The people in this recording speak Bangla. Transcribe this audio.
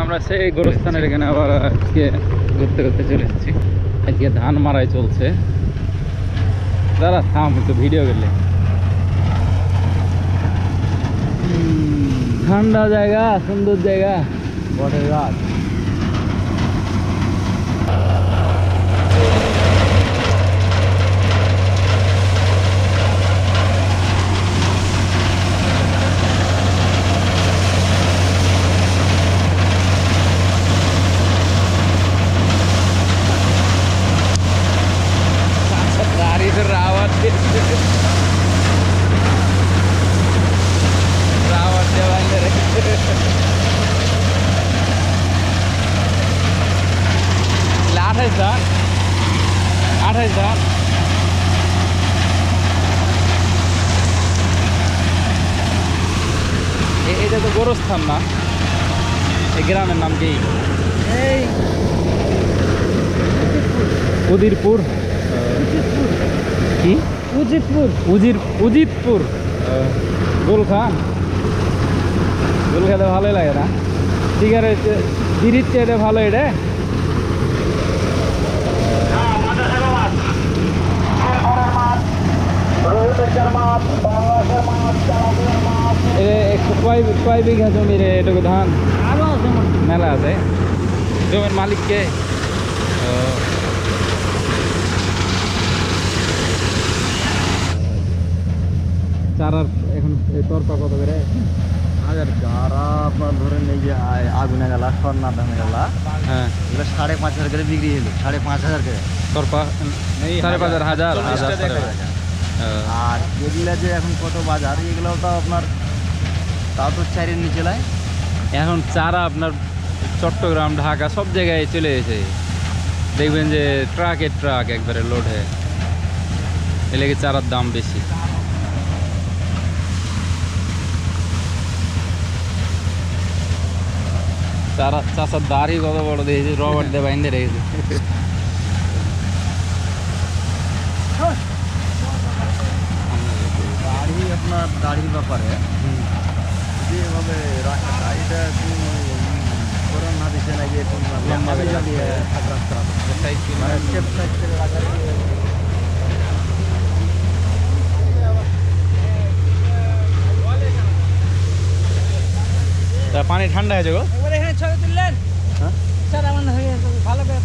আমরা সেই গোরস্থানের এখানে আবার আজকে ঘুরতে ঘুরতে চলে এসেছি। আজকে ধান মারাই চলছে। দাদা থাম, একটু ভিডিও গেলে ঠান্ডা জায়গা, সুন্দর জায়গা। বটের গাছ। আঠাইশ এ- এটা তো গোরস্থান না। এই গ্রামের নাম কি? উদিরপুর কি? উজিতপুর উজির উজিতপুর গোল খান গোল খেতে ভালোই লাগে না। ঠিক আছে দিরির চেয়ে ভালো এটা? কয় কয় বিঘা জমি রে এটুকু ধান। মেলা আছে? জমির মালিককে। চারার এখন এই তরপা কত করে? হাজার যারা আপনার ধরেন এই যে আগুনে গেলা স্বর্ণা দামে গেলা। হ্যাঁ। এগুলো সাড়ে পাঁচ হাজার করে বিক্রি হলো সাড়ে পাঁচ হাজার করে। তরপা সাড়ে পাঁচ হাজার হাজার হাজার আর এগুলা যে এখন কত বাজার এগুলো তো আপনার তাও তো চারের নিচে লাই এখন চারা আপনার চট্টগ্রাম ঢাকা সব জায়গায় চলে এসে দেখবেন যে ট্রাকে ট্রাক একবারে লোড হয়ে। এলাকে চারার দাম বেশি? চারা চাষার দাড়ি কত বড় দিয়েছে রবার দিয়ে বাইন্দে রেখেছে দাড়ি আপনার দাড়ির ব্যাপারে। যদি এভাবে যায় এটা কোরআন না দিচ্ছে না লম্বা বেলা দিয়ে মানে করে পানি ঠান্ডা হয়েছে গো। একবার এখানে ছবি তুললেন। হ্যাঁ? স্যার আমার হয়ে গেছে। ভালো করে